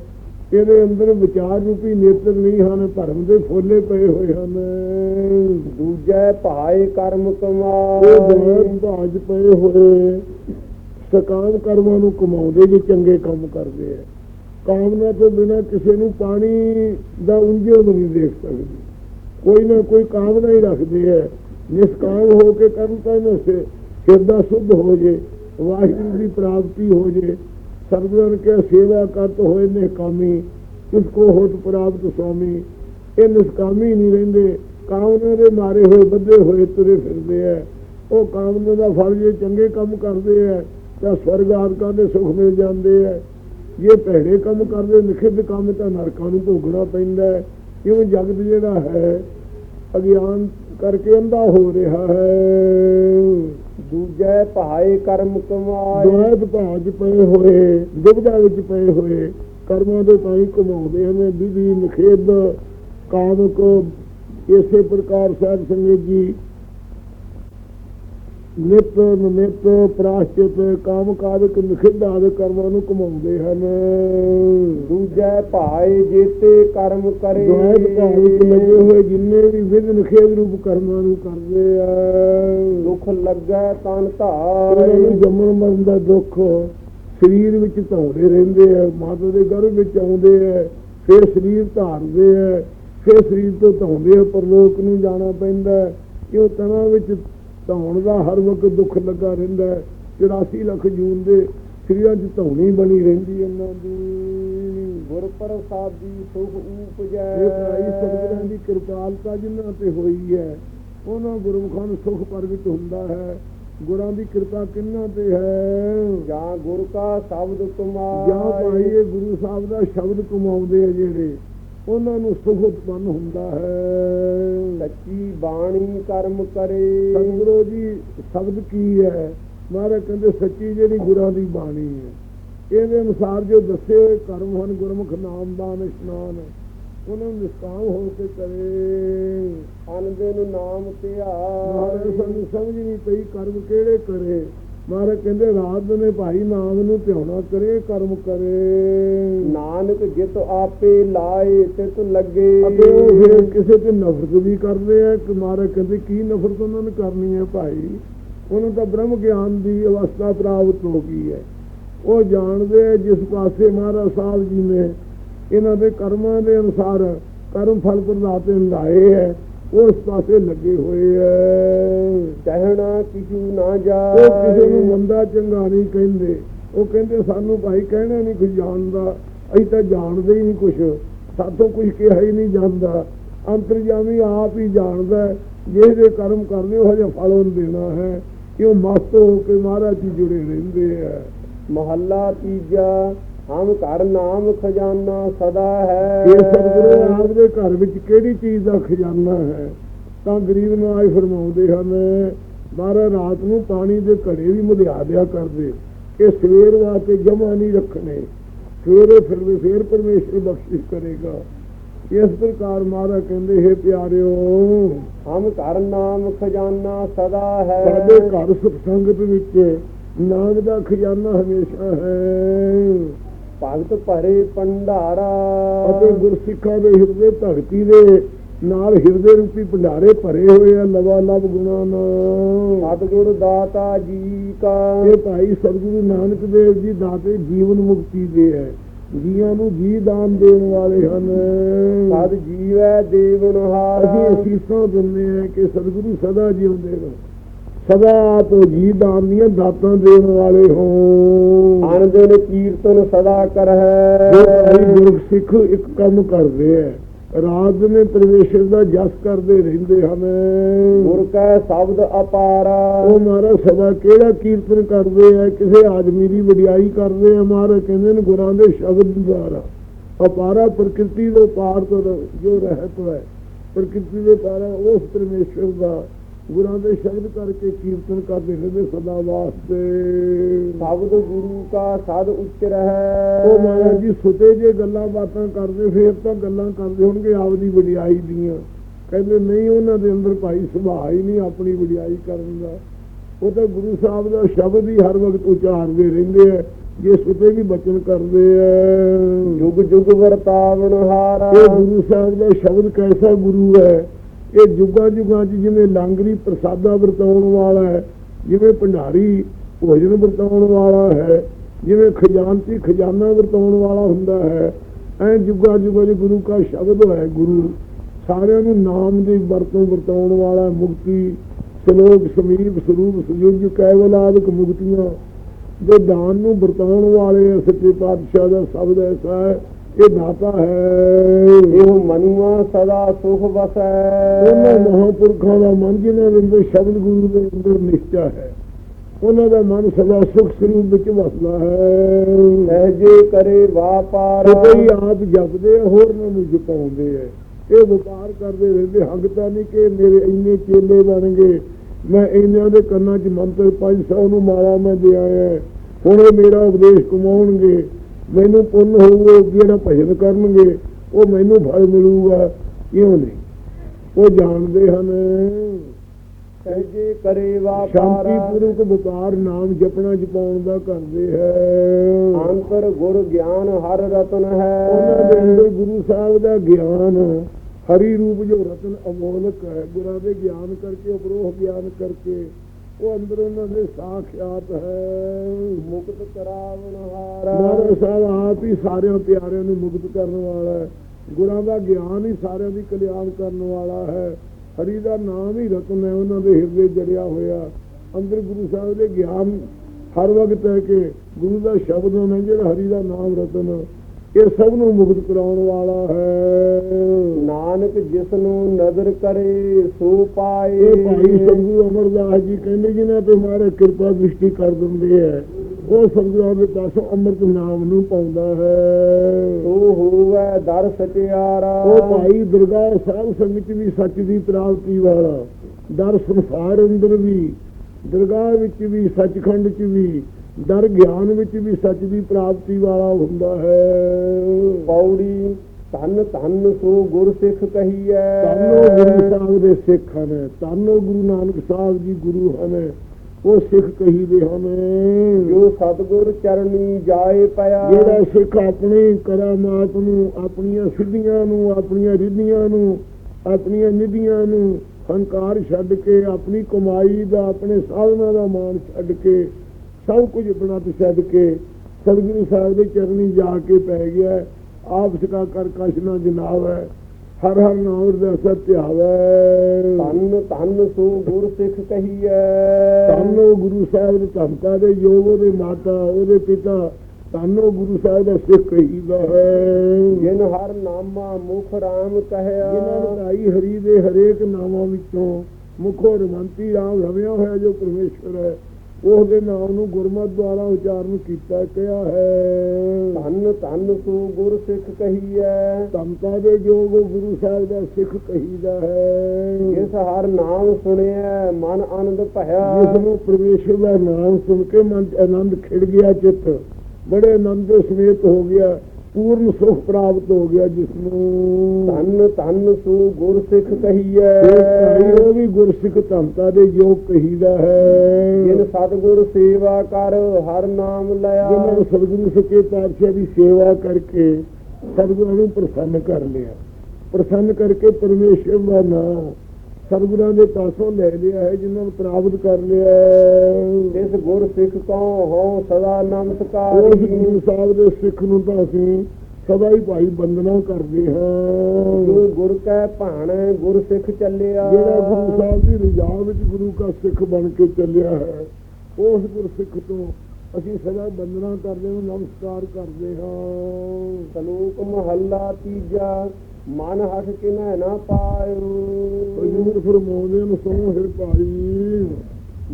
ਇਹਦੇ ਅੰਦਰ ਵਿਚਾਰ ਰੂਪੀ ਨੇਤਰ ਨਹੀਂ ਹਨ ਧਰਮ ਦੇ ਫੋਲੇ ਪਏ ਹੋਏ ਹਨ। ਦੂਜੈ ਭਾਏ ਕਰਮ ਉਹ ਕਮਾਏ ਭਾਜ ਪਏ ਹੋਏ। ਸਕਾਮ ਕਰਮਾਂ ਨੂੰ ਕਮਾਉਂਦੇ ਜੇ ਚੰਗੇ ਕੰਮ ਕਰਦੇ ਆ। ਕਾਮਨਾ ਤੋਂ ਬਿਨਾ ਕਿਸੇ ਨੂੰ ਪਾਣੀ ਦਾ ਉਂਝਲ ਨਹੀਂ ਦੇਖ ਸਕਦੇ। ਕੋਈ ਨਾ ਕੋਈ ਕਾਮਨਾ ਹੀ ਰੱਖਦੇ ਆ। ਨਿਸ਼ਕਾਮ ਹੋ ਕੇ ਕਰਨ ਤਾਂ ਨਾ ਸੇ। ਹਿਰਦਾ ਸ਼ੁੱਧ ਹੋ ਜੇ। ਵਾਹਿਗੁਰੂ ਦੀ ਪ੍ਰਾਪਤੀ ਹੋ ਜੇ। ਸਰਗੁਣ ਕੇ ਸੇਵਾ ਕਰਤ ਹੋਏ ਨੇ ਕਾਮੀ ਇਸ ਕੋ ਹੋਤ ਇਹ ਨਿਸ਼ਕਾਮੀ ਨਹੀਂ ਰਹਿੰਦੇ। ਕਾਮਨਾ ਦੇ ਮਾਰੇ ਹੋਏ ਬੱਧੇ ਹੋਏ ਤੁਰੇ ਫਿਰਦੇ ਆ ਉਹ ਕਾਮਨਾ ਦਾ ਫਲ ਜੇ ਚੰਗੇ ਕੰਮ ਕਰਦੇ ਆ ਤਾਂ ਸਵਰਗ ਆਦਿਕਾਂ ਦੇ ਸੁਖ ਮਿਲ ਜਾਂਦੇ ਆ ਜੇ ਭੈੜੇ ਕੰਮ ਕਰਦੇ, ਨਿਖਿੱਧ ਕੰਮ ਤਾਂ ਨਰਕਾਂ ਨੂੰ ਭੋਗਣਾ ਪੈਂਦਾ ਹੈ ਕਿਉਂ ਜਗਤ ਜਿਹੜਾ ਹੈ, ਅਗਿਆਨ ਕਰਕੇ ਅੰਧਾ ਹੋ ਰਿਹਾ ਹੈ। ਦੂਜੈ ਭਾਏ ਕਰਮ ਕਮਾਏ। ਦੁਆਇਤ ਭਾਜ ਪਏ ਹੋਏ ਦੁਬਦਾ ਵਿੱਚ ਪਏ ਹੋਏ, ਕਰਮਾਂ ਦੇ ਤਾਂ ਹੀ ਕਮਾਉਂਦੇ ਹਨ ਵਿਧੀ ਨਿਖੇਧ, ਕਾਮਕ, ਇਸੇ ਪ੍ਰਕਾਰ ਸਾਧ ਸੰਗਤ ਜੀ। ਨਿਤ ਨਿਤ ਪ੍ਰਾਸ਼ਚਿਤ ਕਾਮ ਕਾਦਿਕ ਨਿਖੇਧ ਆਦਿਕ ਕਰਮਾਂ ਨੂੰ ਕਮਾਉਂਦੇ ਹਨ। ਦੂਜੈ ਭਾਏ ਜੇਤੇ ਕਰਮ ਕਰੇ। ਦੁਆਇਤ ਭਾਜ ਵਿੱਚ ਲੱਗੇ ਹੋਏ ਜਿੰਨੇ ਵੀ ਵਿਧ ਨਿਖੇਧ ਰੂਪ ਕਰਮਾਂ ਨੂੰ ਕਰਦੇ ਆ। ਦੁੱਖ ਲੱਗੈ ਤਨ ਧਾਰੇ। ਜੰਮਣ ਮਰਨ ਦਾ ਦੁੱਖ ਸਰੀਰ ਵਿੱਚ ਧਾਉਂਦੇ ਰਹਿੰਦੇ ਆ ਮਾਤਾ ਦੇ ਗਰਭ ਵਿੱਚ ਆਉਂਦੇ ਆ ਫਿਰ ਸਰੀਰ ਧਾਰਦੇ ਆ ਫਿਰ ਸਰੀਰ ਤੋਂ ਧਾਉਂਦੇ ਆ ਪਰਲੋਕ ਨੂੰ ਜਾਣਾ ਪੈਂਦਾ ਹੈ। ਕਿਉਂ ਤਨਾਂ ਵਿੱਚ ਧਾਉਣ ਦਾ ਹਰ ਵਕਤ ਦੁੱਖ ਲੱਗਾ ਰਹਿੰਦਾ ਹੈ। 84 ਲੱਖ ਜੂਨ ਦੇ ਸਰੀਰਾਂ 'ਚ ਧਾਉਣੀ ਬਣੀ ਰਹਿੰਦੀ ਇਹਨਾਂ ਦੀ। ਗੁਰ ਪ੍ਰਸਾਦੀ ਸੁਖ ਉਪਜੈ। ਇਹ ਭਾਈ ਸਤਿਗੁਰਾਂ ਦੀ ਕਿਰਪਾਲਤਾ ਜਿਨ੍ਹਾਂ ਤੇ ਹੋਈ ਹੈ ਉਹਨਾਂ ਗੁਰਮੁਖਾਂ ਨੂੰ ਸੁਖ ਪ੍ਰਗਟ ਹੁੰਦਾ ਹੈ। ਗੁਰਾਂ ਦੀ ਕਿਰਪਾ ਕਿੰਨਾਂ ਤੇ ਹੈ? ਜਾਂ ਗੁਰ ਕਾ ਸ਼ਬਦ ਤੁਮਾਰ ਜਾਂ ਭਾਈ ਇਹ ਗੁਰੂ ਸਾਹਿਬ ਦਾ ਸ਼ਬਦ ਕਮਾਉਂਦੇ ਆ ਜਿਹੜੇ। ਉਹਨਾਂ ਨੂੰ ਸੁਖ ਉਤਪੰਨ ਹੁੰਦਾ ਹੈ। ਸੱਚੀ ਬਾਣੀ ਕਰਮ ਕਰੇ। ਸੰਗਰੋ ਜੀ ਸ਼ਬਦ ਕੀ ਹੈ? ਮਹਾਰਾਜ ਕਹਿੰਦੇ ਸੱਚੀ ਜਿਹੜੀ ਗੁਰਾਂ ਦੀ ਬਾਣੀ ਹੈ। ਇਹਦੇ ਅਨੁਸਾਰ ਜੋ ਦੱਸੇ ਹੋਏ ਕਰਮ ਹਨ ਗੁਰਮੁਖ ਨਾਮਦਾਨ ਇਸ਼ਨਾਨ ਉਹਨਾਂ ਨੂੰ ਨਿਸ਼ਕਾਮ ਹੋ ਕੇ ਕਰੇ। ਅਨੰਦੇ ਨੂੰ ਨਾਮ ਮਹਾਰਾਜ ਧਿਆਏ ਸਾਨੂੰ ਸਮਝ ਨਹੀਂ ਪਈ ਕਰਮ ਕਿਹੜੇ ਕਰੇ। ਮਹਾਰਾਜ ਕਹਿੰਦੇ ਰਾਤ ਨੇ ਭਾਈ ਨਾਮ ਨੂੰ ਧਿਆਉਣਾ ਕਰੇ ਕਰਮ ਕਰੇ। ਨਾਨਕ ਜਿਤ ਆਪੇ ਲਾਏ ਤਿਤ ਲੱਗੇ। ਅਤੇ ਉਹ ਫਿਰ ਕਿਸੇ ਤੇ ਨਫ਼ਰਤ ਵੀ ਕਰਦੇ ਆ ਕਿ ਮਹਾਰਾਜ ਕਹਿੰਦੇ ਕੀ ਨਫ਼ਰਤ ਉਹਨਾਂ ਨੇ ਕਰਨੀ ਹੈ ਭਾਈ? ਉਹਨੂੰ ਤਾਂ ਬ੍ਰਹਮ ਗਿਆਨ ਦੀ ਅਵਸਥਾ ਪ੍ਰਾਪਤ ਹੋ ਗਈ ਹੈ। ਉਹ ਜਾਣਦੇ ਜਿਸ ਪਾਸੇ ਮਹਾਰਾਜ ਸਾਹਿਬ ਜੀ ਨੇ ਇਹਨਾਂ ਦੇ ਕਰਮਾਂ ਦੇ ਅਨੁਸਾਰ ਕਰਮ ਫਲ ਪ੍ਰਦਾਤੇ ਲਾਏ ਹੈ। ਉਸ ਪਾਸੇ ਲੱਗੇ ਹੋਏ ਹੈ ਕਹਿਣਾ ਕਿਛੂ ਨਾ ਉਹ ਜਾਏ ਕਿਸੇ ਨੂੰ ਮੰਦਾ ਚੰਗਾ ਨਹੀਂ ਕਹਿੰਦੇ। ਉਹ ਕਹਿੰਦੇ ਸਾਨੂੰ ਭਾਈ ਕਹਿਣਾ ਨਹੀਂ ਕੁਝ ਜਾਣਦਾ। ਅਸੀਂ ਤਾਂ ਜਾਣਦੇ ਹੀ ਨਹੀਂ ਕੁਝ ਸਾਥੋਂ ਕੁਝ ਕਿਹਾ ਹੀ ਨਹੀਂ ਜਾਂਦਾ। ਅੰਤਰਜਾਮੀ ਆਪ ਹੀ ਜਾਣਦਾ। ਜਿਹਦੇ ਕਰਮ ਕਰਦੇ ਉਹ ਹਜੇ ਫਲ ਉਹਨੂੰ ਦੇਣਾ ਹੈ। ਕਿ ਉਹ ਮਸਤ ਹੋ ਕੇ ਮਹਾਰਾਜ ਜੀ ਜੁੜੇ ਰਹਿੰਦੇ ਆ ਮਹੱਲਾ ਤੀਜਾ ਹਮ ਘਰ ਨਾਮ ਖਜ਼ਾਨਾ ਸਦਾ ਹੈ। ਇਹ ਸਤਿਗੁਰੂ ਆਪ ਦੇ ਘਰ ਵਿੱਚ ਕਿਹੜੀ ਚੀਜ਼ ਦਾ ਖਜ਼ਾਨਾ ਹੈ? ਤਾਂ ਗਰੀਬ ਨਵਾਜ ਫਰਮਾਉਂਦੇ ਹਨ ਮਹਾਰਾਜ ਰਾਤ ਨੂੰ ਪਾਣੀ ਦੇ ਘੜੇ ਵੀ ਮੁਲਿਆ ਦਿਆ ਕਰਦੇ ਇਹ ਸਵੇਰ ਵਾਸਤੇ ਜਮਾ ਨਹੀਂ ਰੱਖਣੇ। ਸਵੇਰੇ ਫਿਰ ਫੇਰ ਪਰਮੇਸ਼ਰ ਬਖਸ਼ਿਸ਼ ਕਰੇਗਾ। ਇਸ ਪ੍ਰਕਾਰ ਮਹਾਰਾਜ ਕਹਿੰਦੇ ਹੈ ਪਿਆਰਿਓ ਹਮ ਘਰ ਨਾਮ ਖਜ਼ਾਨਾ ਸਦਾ ਹੈ। ਸਾਡੇ ਘਰ ਸੁਖ ਸੰਗਤ ਵਿੱਚ ਨਾਮ ਦਾ ਖਜ਼ਾਨਾ ਹਮੇਸ਼ਾ ਹੈ। ਭਗਤ ਭਰੇ ਭੰਡਾਰਾ। ਅਤੇ ਗੁਰਸਿੱਖਾਂ ਦੇ ਹਿਰਦੇ ਭਗਤੀ ਦੇ ਨਾਲ ਹਿਰਦੇ ਰੂਪੀ ਭੰਡਾਰੇ ਭਰੇ ਹੋਏ ਆ ਲਵਾ ਲਵ ਗੁਣਾ ਨਾਲ। ਸਤਿਗੁਰ ਦਾਤਾ ਜੀ ਕਾ। ਇਹ ਭਾਈ ਸਤਿਗੁਰੂ ਨਾਨਕ ਦੇਵ ਜੀ ਦਾਤੇ ਜੀਵਨ ਮੁਕਤੀ ਦੇ ਹੈ। ਜੀਆਂ ਨੂੰ ਜੀ ਦਾਨ ਦੇਣ ਵਾਲੇ ਹਨ। ਸਦ ਜੀਵੈ ਦੇਵਨ ਅਸੀਂ ਅਸੀਸਾਂ ਦਿੰਦੇ ਹਾਂ ਕਿ ਸਤਿਗੁਰੂ ਸਦਾ ਜਿਉਂਦੇ ਰਹੋ। ਸਦਾ ਆਪ ਜੀ ਦਾਨ ਦੀਆਂ ਦਾਤਾਂ ਦੇਣ ਵਾਲੇ ਹੋ। ਅਨ ਦਿਨ ਕੀਰਤਨ ਸਦਾ ਕਰਹਿ। ਗੁਰਖ ਸਿੱਖ ਇੱਕ ਕੰਮ ਕਰਦੇ ਹੈ ਰਾਤ ਨੇ ਪਰਮੇਸ਼ਰ ਦਾ ਜਸ ਕਰਦੇ ਰਹਿੰਦੇ ਹਨ। ਗੁਰ ਕੈ ਸ਼ਬਦ ਅਪਾਰਾ। ਉਹ ਮਹਾਰਾਜ ਸਦਾ ਕਿਹੜਾ ਕੀਰਤਨ ਕਰਦੇ ਆ ਕਿਸੇ ਆਦਮੀ ਦੀ ਵਡਿਆਈ ਕਰਦੇ ਆ ਮਹਾਰਾਜ ਕਹਿੰਦੇ ਨੇ ਗੁਰਾਂ ਦੇ ਸ਼ਬਦ ਦੁਆਰਾ। ਅਪਾਰਾ ਪ੍ਰਕਿਰਤੀ ਦੇ ਪਾਰ ਤੋਂ ਜੋ ਰਹਿਤ ਹੈ ਪ੍ਰਕਿਰਤੀ ਦੇ ਪਾਰ ਉਸ ਪਰਮੇਸ਼ਰ ਦਾ ਗੁਰਾਂ ਦੇ ਸ਼ਬਦ ਕਰਕੇ ਕੀਰਤਨ ਕਰਦੇ ਰਹਿੰਦੇ ਸਦਾ ਵਾਸਤੇ। ਸ਼ਬਦ ਗੁਰੂ ਕਾ ਸਦ ਉੱਚ ਰਹਿ। ਉਹ ਮਹਾਰਾਜ ਜੀ ਸੁਤੇ ਜੇ ਗੱਲਾਂ ਬਾਤਾਂ ਕਰਦੇ ਫੇਰ ਤਾਂ ਗੱਲਾਂ ਕਰਦੇ ਹੋਣਗੇ ਆਪਦੀ ਵਡਿਆਈ ਦੀਆਂ। ਕਹਿੰਦੇ ਨਹੀਂ ਉਹਨਾਂ ਦੇ ਅੰਦਰ ਭਾਈ ਸੁਭਾਅ ਹੀ ਨਹੀਂ ਆਪਣੀ ਵਡਿਆਈ ਕਰਨ ਦਾ। ਉਹ ਤਾਂ ਗੁਰੂ ਸਾਹਿਬ ਦਾ ਸ਼ਬਦ ਹੀ ਹਰ ਵਕਤ ਉਚਾਰਦੇ ਰਹਿੰਦੇ ਆ ਜੇ ਸੁਤੇ ਵੀ ਬਚਨ ਕਰਦੇ ਆ। ਜੁਗ ਜੁਗ ਵਰਤਾਵਨ ਹਾਰਾ। ਇਹ ਗੁਰੂ ਸਾਹਿਬ ਦਾ ਸ਼ਬਦ ਕੈਸਾ ਗੁਰੂ ਹੈ? ਇਹ ਜੁਗਾਂ ਜੁਗਾਂ 'ਚ ਜਿਵੇਂ ਲਾਂਗਰੀ ਪ੍ਰਸਾਦਾ ਵਰਤਾਉਣ ਵਾਲਾ ਹੈ, ਜਿਵੇਂ ਭੰਡਾਰੀ ਭੋਜਨ ਵਰਤਾਉਣ ਵਾਲਾ ਹੈ, ਜਿਵੇਂ ਖਜ਼ਾਨਤੀ ਖਜ਼ਾਨਾ ਵਰਤਾਉਣ ਵਾਲਾ ਹੁੰਦਾ ਹੈ, ਐ ਜੁਗਾਂ ਜੁਗਾਂ 'ਚ ਗੁਰੂ ਦਾ ਸ਼ਬਦ ਹੈ ਗੁਰੂ। ਸਾਰਿਆਂ ਨੂੰ ਨਾਮ ਦੀ ਵਰਤੋਂ ਵਰਤਾਉਣ ਵਾਲਾ ਮੁਕਤੀ, ਸ਼ਲੋਕ, ਸਮੀਪ, ਸਰੂਪ, ਸੁਯੁਜ, ਕੈਵਲ ਆਦਿਕ ਮੁਕਤੀਆਂ ਦੇ ਦਾਨ ਨੂੰ ਵਰਤਾਉਣ ਵਾਲੇ ਸੱਚੇ ਪਾਤਸ਼ਾਹ ਦਾ ਸ਼ਬਦ ਐਸਾ ਹੈ ਇਹ ਦਾਤਾ ਹੈ। ਇਹੋ ਮਨੁਆ ਸਦਾ ਸੁਖ ਵਸੈ। ਉਹਨਾਂ ਮਹਾਂਪੁਰਖਾਂ ਦਾ ਮਨ ਜਿਨ੍ਹਾਂ ਦੇ ਅੰਦਰ ਸ਼ਬਦ ਗੁਰੂ ਦੇ ਅੰਦਰ ਨਿਸ਼ਚਾ ਹੈ ਉਹਨਾਂ ਦਾ ਮਨ ਸਦਾ ਸੁਖ ਸਰੂਪ ਵਿੱਚ ਵਸਦਾ ਹੈ। ਸਹਜੇ ਕਰੇ ਵਾਪਾਰ। ਕੋਈ ਆਪ ਜਪਦੇ ਹੋਰ ਨੂੰ ਜਪਾਉਂਦੇ ਆ। ਇਹ ਵਪਾਰ ਕਰਦੇ ਰਹਿੰਦੇ ਹੰਗਤਾ ਨਹੀਂ ਕਿ ਮੇਰੇ ਇੰਨੇ ਚੇਲੇ ਬਣ ਗਏ। ਮੈਂ ਇੰਨਿਆਂ ਦੇ ਕੰਨਾਂ 'ਚ ਮੰਤਰ 500 ਨੂੰ ਮਾਲਾ ਮੈਂ ਦੇ ਆਇਆ। ਹੁਣ ਇਹ ਮੇਰਾ ਉਪਦੇਸ਼ ਕਮਾਉਣਗੇ। ਮੈਨੂੰ ਪੁੰਨ ਹੋਊਗਾ ਜਿਹੜਾ ਭਜਨ ਕਰਨਗੇ ਉਹ ਮੈਨੂੰ ਫਲ ਮਿਲੂਗਾ। ਕਿਉਂ ਨਹੀਂ? ਉਹ ਜਾਣਦੇ ਹਨ। ਸਹਜੇ ਕਰੇ ਵਾਪਾਰ। ਸ਼ਾਂਤੀ ਪੂਰਵਕ ਵਪਾਰ ਨਾਮ ਜਪਣਾ ਜਪਾਉਣ ਦਾ ਕਰਦੇ ਹੈ। ਅੰਤਰ ਗੁਰ ਗਿਆਨ ਹਰ ਰਤਨ ਹੈ। ਉਹਨਾਂ ਦੇ ਅੰਦਰ ਗੁਰੂ ਸਾਹਿਬ ਦਾ ਗਿਆਨ ਹਰੀ ਰੂਪ ਜੋ ਰਤਨ ਅਮੋਲਕ ਹੈ ਗੁਰਾਂ ਦੇ ਗਿਆਨ ਕਰਕੇ ਉਪਰੋਹ ਗਿਆਨ ਕਰਕੇ ਉਹ ਅੰਦਰ ਉਹਨਾਂ ਦੇ ਸਾਖਿਆਤ ਹੈ। ਮੁਕਤ ਕਰਾਵਨ ਹਾਰਾ ਮਹਾਰਾਜ ਸਾਹਿਬ ਆਪ ਹੀ ਸਾਰਿਆਂ ਪਿਆਰਿਆਂ ਨੂੰ ਮੁਕਤ ਕਰਨ ਵਾਲਾ ਹੈ। ਗੁਰਾਂ ਦਾ ਗਿਆਨ ਹੀ ਸਾਰਿਆਂ ਦੀ ਕਲਿਆਣ ਕਰਨ ਵਾਲਾ ਹੈ। ਹਰੀ ਦਾ ਨਾਮ ਹੀ ਰਤਨ ਹੈ, ਉਹਨਾਂ ਦੇ ਹਿਰਦੇ ਜੜਿਆ ਹੋਇਆ। ਅੰਦਰ ਗੁਰੂ ਸਾਹਿਬ ਦੇ ਗਿਆਨ ਹਰ ਵਕਤ ਹੈ ਕਿ ਗੁਰੂ ਦਾ ਸ਼ਬਦ ਹੋਣਾ ਜਿਹੜਾ ਹਰੀ ਦਾ ਨਾਮ ਰਤਨ ਇਹ ਸਭ ਨੂੰ ਮੁਕਤ ਕਰਾਉਣ ਵਾਲਾ ਹੈ। ਨਾਨਕ ਜਿਸ ਨੂੰ ਨਜ਼ਰ ਕਰੇ ਸੋ ਪਾਏ। ਇਹ ਭਾਈ ਸੰਗੂ ਅਮਰਦਾਸ ਜੀ ਕਹਿੰਦੇ ਜਿਹਨਾਂ ਤੇ ਮਾਰੇ ਕਿਰਪਾ ਦ੍ਰਿਸ਼ਟੀ ਕਰ ਦਿੰਦੇ ਹੈ ਉਹ ਸੰਗੂਆਂ ਦੇ ਅੰਮ੍ਰਿਤ ਨਾਮ ਨੂੰ ਪਾਉਂਦਾ ਹੈ। ਸੋ ਹੋਵੇ ਦਰ ਸਟਿਆਰਾ ਉਹ ਭਾਈ ਦਰਗਾਹ ਸਾਹਿਬ ਸੰਗਤ ਵੀ ਸੱਚ ਦੀ ਪ੍ਰਾਪਤੀ ਵਾਲਾ। ਦਰ ਸੰਸਾਰ ਅੰਦਰ ਵੀ ਦਰਗਾਹ ਵਿੱਚ ਵੀ ਸੱਚਖੰਡ 'ਚ ਵੀ ਦਰ ਗਿਆਨ ਵਿੱਚ ਵੀ ਸੱਚ ਦੀ ਪ੍ਰਾਪਤੀ ਵਾਲਾ ਹੁੰਦਾ ਹੈ। ਪੌੜੀ ਧੰਨ ਧੰਨ ਸੋ ਗੁਰ ਸਿੱਖ ਕਹੀਐ। ਤਾਨੋ ਗੁਰੂ ਸਾਹਿਬ ਦੇ ਸਿੱਖ ਹਨ ਤਾਨੋ ਗੁਰੂ ਨਾਨਕ ਸਾਹਿਬ ਜੀ ਗੁਰੂ ਹਨ ਉਹ ਸਿੱਖ ਕਹੀਦੇ ਹਨ। ਜੋ ਸਤਗੁਰ ਚਰਨੀ ਜਾਏ ਪਿਆ। ਜਿਹੜਾ ਸਿੱਖ ਆਪਣੀ ਕਰਾਮਾਤ ਨੂੰ ਆਪਣੀਆਂ ਸਿੱਧੀਆਂ ਨੂੰ ਆਪਣੀਆਂ ਰਿੱਧੀਆਂ ਨੂੰ ਆਪਣੀਆਂ ਨਿਧੀਆਂ ਨੂੰ ਹੰਕਾਰ ਛੱਡ ਕੇ ਆਪਣੀ ਕਮਾਈ ਦਾ ਆਪਣੇ ਸਾਧਨਾਂ ਦਾ ਮਾਣ ਛੱਡ ਕੇ ਸਭ ਕੁਝ ਆਪਣਾ ਤੇ ਛੱਡ ਕੇ ਸਤਿਗੁਰੂ ਸਾਹਿਬ ਦੇ ਚਰਨੀ ਜਾ ਕੇ ਪੈ ਗਿਆ ਆਪ ਸਿਕਾ ਕਰ ਕਸ਼ਨਾ ਜਨਾਬ ਹੈ ਹਰ ਹਰ ਨਾਮ ਦਾ ਸਤਿ ਆਵੇ। ਧੰਨ ਧੰਨ ਸੋ ਗੁਰ ਸਿੱਖ ਕਹੀਐ। ਤਾਨੋ ਗੁਰੂ ਸਾਹਿਬ ਦੇ ਧੰਤਾ ਦੇ ਯੋਗ ਉਹਦੇ ਮਾਤਾ ਉਹਦੇ ਪਿਤਾ ਤਾਨੋ ਗੁਰੂ ਸਾਹਿਬ ਦਾ ਸਿੱਖ ਕਹੀਦਾ ਹੈ। ਜਿਨ ਹਰ ਨਾਮਾ ਮੁਖ ਰਾਮ ਕਹਿਆ। ਜਿਨ੍ਹਾਂ ਨੇ ਆਈ ਹਰੀ ਦੇ ਹਰੇਕ ਨਾਮਾਂ ਵਿੱਚੋਂ ਮੁਖੋ ਰਮੰਤੀ ਰਾਮ ਰਵਿਆ ਹੋਇਆ ਜੋ ਪਰਮੇਸ਼ਵਰ ਹੈ। ਉਸ ਦੇ ਨਾਮ ਨੂੰ ਗੁਰਮਤਿ ਦੁਆਰਾ ਉਚਾਰਨ ਕੀਤਾ ਗਿਆ ਹੈ। ਧੰਨ ਧੰਨ ਸੋ ਗੁਰ ਸਿੱਖ ਕਹੀਐ। ਤਮਤਾ ਦੇ ਜੋਗ ਗੁਰੂ ਸਾਹਿਬ ਦਾ ਸਿੱਖ ਕਹੀਦਾ ਹੈ। ਜਿਸ ਹਰ ਨਾਮ ਸੁਣਿਆ ਮਨ ਆਨੰਦ ਭਇਆ। ਜਿਸ ਨੂੰ ਪਰਮੇਸ਼ਰ ਦਾ ਨਾਮ ਸੁਣ ਕੇ ਮਨ ਆਨੰਦ ਖਿੜ ਗਿਆ ਚਿੱਤ। ਬੜੇ ਆਨੰਦ ਦੇ ਸਮੇਤ ਹੋ ਗਿਆ। ਪੂਰਨ ਸੁਖ ਪ੍ਰਾਪਤ ਹੋ ਗਿਆ ਜਿਸ ਨੂੰ ਧੰਨ ਧੰਨ ਸੋ ਗੁਰ ਸਿੱਖ ਕਹੀਐ ਇਹ ਉਹ ਵੀ ਗੁਰਸਿੱਖ ਧੰਤਾ ਦੇ ਯੋਗ ਕਹੀਦਾ ਹੈ। ਜਿਨ ਸਤਿਗੁਰ ਸੇਵਾ ਕਰ ਹਰ ਨਾਮ ਲਿਆ। ਜਿਨ੍ਹਾਂ ਨੂੰ ਸਤਿਗੁਰੂ ਸੱਚੇ ਪਾਤਸ਼ਾਹ ਦੀ ਸੇਵਾ ਕਰਕੇ ਸਤਿਗੁਰਾਂ ਨੂੰ ਪ੍ਰਸੰਨ ਕਰ ਲਿਆ। ਪ੍ਰਸੰਨ ਕਰਕੇ ਪਰਮੇਸ਼ਰ ਦਾ ਨਾਮ ਸਤਿਗੁਰਾਂ ਦੇ ਪਾਸੋਂ ਲੈ ਲਿਆ ਹੈ ਜਿਨ੍ਹਾਂ ਨੂੰ ਪ੍ਰਾਪਤ ਕਰ ਲਿਆ। ਇਸ ਗੁਰ ਸਿੱਖ ਕੋ ਹੋ? ਸਦਾ ਉਸ ਨਮਸਕਾਰੀ ਗੁਰੂ ਸਾਹਿਬ ਦੇ ਸਿੱਖ ਨੂੰ ਤਾਂ ਅਸੀਂ ਸਦਾ ਹੀ ਭਾਈ ਬੰਦਨਾ ਕਰਦੇ ਹਾਂ। ਜੋ ਗੁਰ ਕੈ ਭਾਣ ਗੁਰ ਸਿੱਖ ਚੱਲਿਆ। ਜਿਹੜਾ ਗੁਰੂ ਸਾਹਿਬ ਦੀ ਰਜਾ ਵਿੱਚ ਗੁਰੂ ਦਾ ਸਿੱਖ ਬਣ ਕੇ ਚੱਲਿਆ ਹੈ ਉਸ ਗੁਰਸਿੱਖ ਤੋਂ ਅਸੀਂ ਸਦਾ ਬੰਦਨਾ ਕਰਦੇ ਹਾਂ ਨਮਸਕਾਰ ਕਰਦੇ ਹਾਂ। ਸਲੋਕ ਮਹੱਲਾ ਤੀਜਾ। ਮਨ ਹਟ ਕਿਨੈ ਨਾ ਪਾਇਓ ਹਜ਼ੂਰ ਫਰਮਾਉਂਦੇ ਨੇ ਸੁਣੋ ਫਿਰ ਭਾਈ।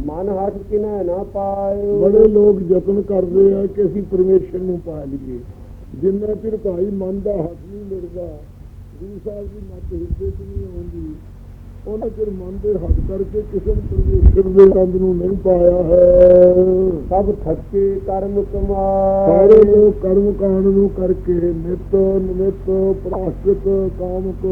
ਮਨ ਹਟ ਕਿਨੈ ਨਾ ਪਾਇਓ ਬੜੇ ਲੋਕ ਯਤਨ ਕਰਦੇ ਆ ਕਿ ਅਸੀਂ ਪਰਮੇਸ਼ਰ ਨੂੰ ਪਾ ਲਈਏ। ਜਿੰਨਾ ਚਿਰ ਭਾਈ ਮਨ ਦਾ ਹੱਥ ਨਹੀਂ ਮਿਲਦਾ ਗੁਰੂ ਸਾਹਿਬ ਦੀ ਮੱਤ ਹਿਰਦੇ 'ਚ ਨਹੀਂ ਆਉਂਦੀ। ਉਹਨਾਂ ਚਿਰ ਮਨ ਦੇ ਹੱਥ ਕਰਕੇ ਕਿਸੇ ਨੇ ਪਰਮੇਸ਼ਰ ਦੇ ਆਨੰਦ ਨੂੰ ਨਹੀਂ ਪਾਇਆ ਹੈ। ਸਭ ਥੱਕੇ ਕਰਮ ਸਾਰੇ ਕਮਾਏ ਲੋਕ ਕਰਮ ਕਾਂਡ ਨੂੰ ਕਰਕੇ ਨਿਤ ਨਿਮਿਤ ਪ੍ਰਾਸ਼ਿਤ ਕਾਮਕ